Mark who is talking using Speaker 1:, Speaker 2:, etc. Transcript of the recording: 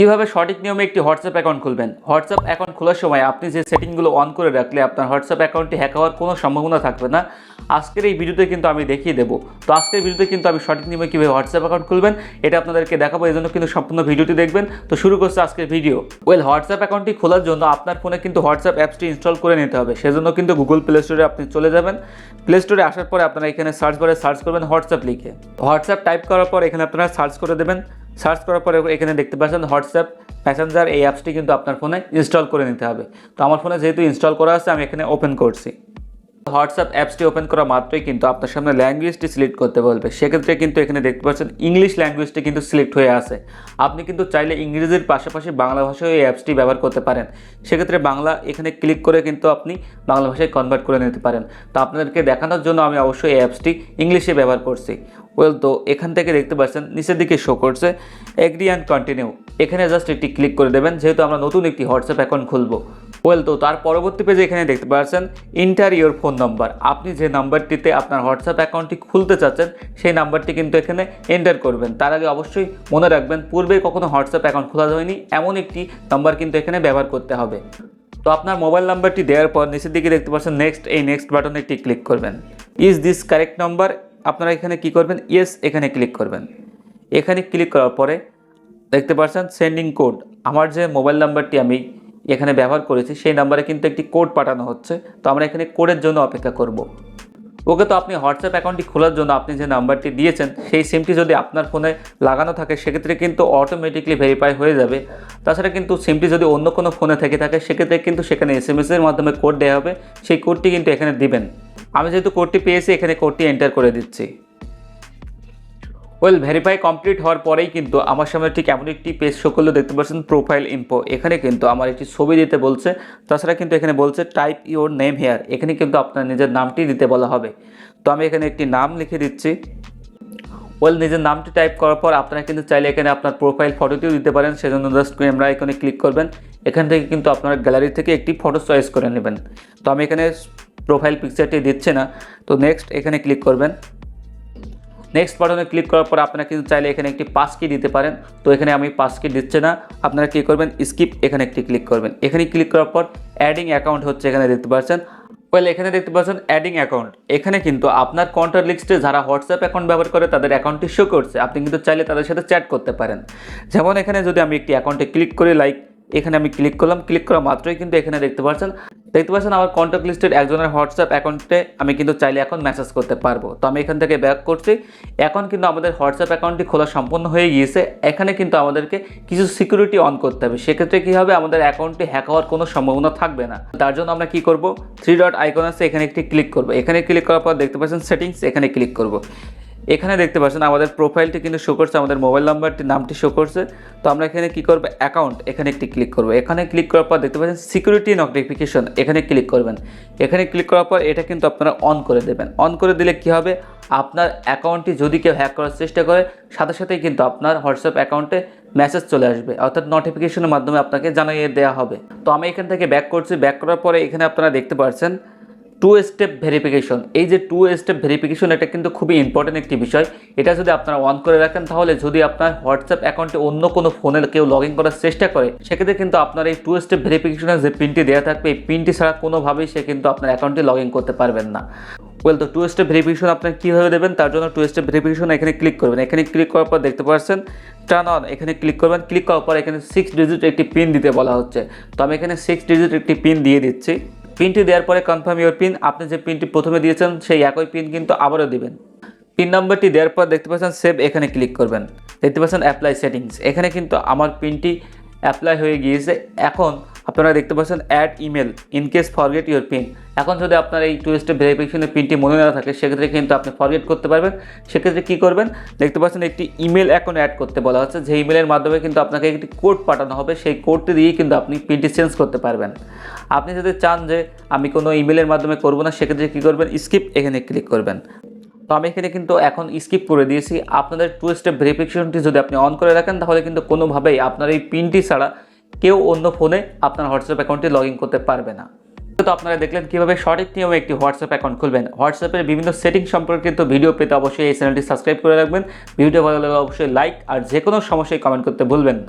Speaker 1: কীভাবে সঠিক নিয়মে একটি হোয়াটসঅ্যাপ অ্যাকাউন্ট খুলবেন? হোয়াটসঅ্যাপ অ্যাকাউন্ট খোলার সময় আপনি যে সেটিংগুলো অন করে রাখলে আপনার হোয়াটসঅ্যাপ অ্যাকাউন্টটি হ্যাক হওয়ার কোনো সম্ভাবনা থাকবে না। আজকের এই ভিডিওতে কিন্তু আমি দেখিয়ে দেবো। তো আজকের ভিডিওতে কিন্তু আমি সঠিক নিয়মে কীভাবে হোয়াটসঅ্যাপ অ্যাকাউন্ট খুলবেন, এটা আপনাদেরকে দেখাবো, এই জন্য কিন্তু সম্পূর্ণ ভিডিওটি দেখবেন। তো শুরু করছে আজকের ভিডিও। ওয়েল হোয়াটসঅ্যাপ অ্যাকাউন্টটি খোলার জন্য আপনার ফোনে কিন্তু হোয়াটসঅ্যাপ অ্যাপসটি ইনস্টল করে নিতে হবে। সেজন্য কিন্তু গুগল প্লে স্টোরে আপনি চলে যাবেন। প্লে স্টোরে আসার পরে আপনারা এখানে সার্চ বারে সার্চ করবেন হোয়াটসঅ্যাপ লিখে। হোয়াটসঅ্যাপ টাইপ করার পর এখানে আপনারা সার্চ করে দেবেন। সার্চ করার পরে এখানে দেখতে পাচ্ছেন হোয়াটসঅ্যাপ প্যাসেঞ্জার এই অ্যাপসটি কিন্তু আপনার ফোনে ইনস্টল করে নিতে হবে। তো আমার ফোনে যেহেতু ইনস্টল করা আছে, আমি এখানে ওপেন করছি। হোয়াটসঅ্যাপ অ্যাপসটি ওপেন করা মাত্রই কিন্তু আপনার সামনে ল্যাঙ্গুয়েজটি সিলেক্ট করতে বলবে। সেক্ষেত্রে কিন্তু এখানে দেখতে পাচ্ছেন ইংলিশ ল্যাঙ্গুয়েজটি কিন্তু সিলেক্ট হয়ে আছে। আপনি কিন্তু চাইলে ইংরেজির পাশাপাশি বাংলা ভাষায় এই অ্যাপসটি ব্যবহার করতে পারেন। সেক্ষেত্রে বাংলা এখানে ক্লিক করে কিন্তু আপনি বাংলা ভাষায় কনভার্ট করে নিতে পারেন। তো আপনাদেরকে দেখানোর জন্য আমি অবশ্যই এই অ্যাপসটি ইংলিশে ব্যবহার করছি। ওয়েল তো এখান থেকে দেখতে পাচ্ছেন, নিচের দিকে শো করছে। এগ্রি অ্যান্ড কন্টিনিউ এখানে জাস্ট একটি ক্লিক করে দেবেন, যেহেতু আমরা নতুন একটি হোয়াটসঅ্যাপ অ্যাকাউন্ট খুলবো। ওয়েল তো তার পরবর্তী পেজে এখানে দেখতে পাচ্ছেন ইন্টার ইয়োর ফোন নাম্বার আপনি যে নাম্বারটিতে আপনার হোয়াটসঅ্যাপ অ্যাকাউন্টটি খুলতে চাচ্ছেন, সেই নাম্বারটি কিন্তু এখানে এন্টার করবেন। তার আগে অবশ্যই মনে রাখবেন, পূর্বে কখনো হোয়াটসঅ্যাপ অ্যাকাউন্ট খোলা হয়নি, এমন একটি নাম্বার কিন্তু এখানে ব্যবহার করতে হবে। তো আপনার মোবাইল নাম্বারটি দেওয়ার পর নিচের দিকে দেখতে পাচ্ছেন নেক্সট এই নেক্সট বাটনে একটি ক্লিক করবেন। ইজ দিস কারেক্ট নাম্বার আপনারা এখানে কি করবেন? ইয়েস এখানে ক্লিক করবেন। এখানে ক্লিক করার পরে দেখতে পাচ্ছেন সেন্ডিং কোড আমার যে মোবাইল নাম্বারটি আমি এখানে ব্যবহার করেছি, সেই নাম্বারে কিন্তু একটি কোড পাঠানো হচ্ছে। তো আমরা এখানে কোডের জন্য অপেক্ষা করব। ওকে, তো আপনি হোয়াটসঅ্যাপ অ্যাকাউন্টটি খোলার জন্য আপনি যে নাম্বারটি দিয়েছেন, সেই সিমটি যদি আপনার ফোনে লাগানো থাকে, সেক্ষেত্রে কিন্তু অটোমেটিকলি ভেরিফাই হয়ে যাবে। তাছাড়া কিন্তু সিমটি যদি অন্য কোনো ফোনে থেকে থাকে, সেক্ষেত্রে কিন্তু সেখানে এস এর মাধ্যমে কোড দেওয়া হবে। সেই কোডটি কিন্তু এখানে দিবেন। আমি যেহেতু কোডটি পেয়েছি, এখানে কোডটি এন্টার করে দিচ্ছি। ওয়েল ভেরিফাই কমপ্লিট হওয়ার পরেই কিন্তু আমার সামনে ঠিক এমন একটি পেজ শো করলে, দেখতে পাচ্ছেন প্রোফাইল ইম্পো এখানে কিন্তু আমার একটি ছবি দিতে বলছে, তাছাড়া কিন্তু এখানে বলছে টাইপ ইউর নেম হেয়ার এখানে কিন্তু আপনার নিজের নামটি দিতে বলা হবে। তো আমি এখানে একটি নাম লিখে দিচ্ছি। ওয়েল নিজের নামটি টাইপ করার পর আপনারা কিন্তু চাইলে এখানে আপনার প্রোফাইল ফটোটিও দিতে পারেন। সেজন্য জাস্ট ক্যামেরা এখানে ক্লিক করবেন। এখান থেকে কিন্তু আপনার গ্যালারি থেকে একটি ফটো চয়েস করে নেবেন। তো আমি এখানে প্রোফাইল পিকচারটি দিচ্ছি না। তো নেক্সট এখানে ক্লিক করবেন। নেক্সট বাটনে ক্লিক করার পর আপনারা কিন্তু চাইলে এখানে একটি পাস কি দিতে পারেন। তো এখানে আমি পাস কি দিচ্ছে না। আপনারা কী করবেন? স্কিপ এখানে একটি ক্লিক করবেন। এখানে ক্লিক করার পর অ্যাডিং অ্যাকাউন্ট হচ্ছে এখানে দেখতে পাচ্ছেন। ওয়েল এখানে দেখতে পাচ্ছেন অ্যাডিং অ্যাকাউন্ট এখানে কিন্তু আপনার কন্ট্যাক্ট লিস্টে যারা হোয়াটসঅ্যাপ অ্যাকাউন্ট ব্যবহার করে, তাদের অ্যাকাউন্টটি শো করছে। আপনি কিন্তু চাইলে তাদের সাথে চ্যাট করতে পারেন। যেমন এখানে যদি আমি একটি অ্যাকাউন্টে ক্লিক করি লাইক এখানে আমি ক্লিক করলাম। ক্লিক করা মাত্রই কিন্তু এখানে দেখতে পাচ্ছেন দেখতে পাচ্ছেন আমার কন্ট্যাক্ট লিস্টের একজনের হোয়াটসঅ্যাপ অ্যাকাউন্টে আমি কিন্তু চাইলে এখন মেসেজ করতে পারব। তো আমি এখান থেকে ব্যাক করছি। এখন কিন্তু আমাদের হোয়াটসঅ্যাপ অ্যাকাউন্টটি খোলা সম্পূর্ণ হয়ে গিয়েছে। এখানে কিন্তু আমাদেরকে কিছু সিকিউরিটি অন করতে হবে। সেক্ষেত্রে কী হবে? আমাদের অ্যাকাউন্টটি হ্যাক হওয়ার কোনো সম্ভাবনা থাকবে না। তার জন্য আমরা কী করব? থ্রি ডট আইকন আছে, এখানে একটি ক্লিক করব। এখানে ক্লিক করার পর দেখতে পাচ্ছেন সেটিংস এখানে ক্লিক করব। এখানে দেখতে পাচ্ছেন আমাদের প্রোফাইলটি কিন্তু শো করছে, আমাদের মোবাইল নাম্বারটি নামটি শো করছে। তো আমরা এখানে কি করব? অ্যাকাউন্ট এখানে একটি ক্লিক করব। এখানে ক্লিক করার পর দেখতে পাচ্ছেন সিকিউরিটি নোটিফিকেশন এখানে ক্লিক করবেন। এখানে ক্লিক করার পর এটা কিন্তু আপনারা অন করে দেবেন। অন করে দিলে কি হবে? আপনার অ্যাকাউন্টটি যদি কেউ হ্যাক করার চেষ্টা করে, সাথে সাথেই কিন্তু আপনার হোয়াটসঅ্যাপ অ্যাকাউন্টে মেসেজ চলে আসবে। অর্থাৎ নোটিফিকেশনের মাধ্যমে আপনাকে জানিয়ে দেওয়া হবে। তো আমি এখান থেকে ব্যাক করছি। ব্যাক করার পরে এখানে আপনারা দেখতে পাচ্ছেন টু স্টেপ ভেরিফিকেশন এই যে টু স্টেপ ভেরিফিকেশন এটা কিন্তু খুবই ইম্পর্টেন্ট একটি বিষয়। এটা যদি আপনারা অন করে রাখেন, তাহলে যদি আপনার হোয়াটসঅ্যাপ অ্যাকাউন্টে অন্য কোনো ফোনে কেউ লগ ইন করার চেষ্টা করে, সেক্ষেত্রে কিন্তু আপনার এই টু স্টেপ ভেরিফিকেশনের যে পিনটি দেওয়া থাকবে, এই পিনটি ছাড়া কোনোভাবেই সে কিন্তু আপনার অ্যাকাউন্টে লগ ইন করতে পারবেন না। ওয়েল তো টু স্টেপ ভেরিফিকেশন আপনি কীভাবে দেবেন? তার জন্য টু স্টেপ ভেরিফিকেশন এখানে ক্লিক করবেন। এখানে ক্লিক করার পর দেখতে পাচ্ছেন টার্ন অন এখানে ক্লিক করবেন। ক্লিক করার পর এখানে সিক্স ডিজিট একটি পিন দিতে বলা হচ্ছে। তো আমি এখানে সিক্স ডিজিট একটি পিন দিয়ে দিচ্ছি। পিনটি দেওয়ার পরে কনফার্ম ইউর পিন আপনি যে পিনটি প্রথমে দিয়েছেন, সেই একই পিন কিন্তু আবারও দিবেন। পিন নম্বরটি দেওয়ার পর দেখতে পাচ্ছেন সেভ এখানে ক্লিক করবেন। দেখতে পাচ্ছেন অ্যাপ্লাই সেটিংস এখানে কিন্তু আমার পিনটি অ্যাপ্লাই হয়ে গিয়েছে। এখন আপনারা দেখতে পাচ্ছেন add email in case forget your PIN এখন যদি আপনার এই টু স্টেপ ভেরিফিকেশনের পিনটি মনে না থাকে, সেক্ষেত্রে কিন্তু আপনি ফরগেট করতে পারবেন। সেক্ষেত্রে কী করবেন? দেখতে পাচ্ছেন একটি ইমেল এখন অ্যাড করতে বলা হচ্ছে, যে ইমেলের মাধ্যমে কিন্তু আপনাকে একটি কোড পাঠানো হবে। সেই কোডটি দিয়েই কিন্তু আপনি পিনটি চেঞ্জ করতে পারবেন। আপনি যদি চান যে আমি কোনো ইমেলের মাধ্যমে করব না, সেক্ষেত্রে কী করবেন? স্কিপ এখানে ক্লিক করবেন। তো আমি এখানে কিন্তু এখন স্কিপ করে দিয়েছি। আপনাদের টু স্টেপ ভেরিফিকেশনটি যদি আপনি অন করে রাখেন, তাহলে কিন্তু কোনোভাবেই আপনার এই পিনটি ছাড়া কেউ অন্য ফোনে আপনার হোয়াটসঅ্যাপ অ্যাকাউন্টে লগ ইন করতে পারবে না। তো আপনারা দেখলেন কীভাবে সঠিক নিয়মে একটি হোয়াটসঅ্যাপ অ্যাকাউন্ট খুলবেন। হোয়াটসঅ্যাপের বিভিন্ন সেটিং সম্পর্কিত ভিডিও পেতে অবশ্যই এই চ্যানেলটি সাবস্ক্রাইব করে রাখবেন। ভিডিও ভালো লাগলে অবশ্যই লাইক আর যে কোনো সমস্যায় কমেন্ট করতে ভুলবেন না।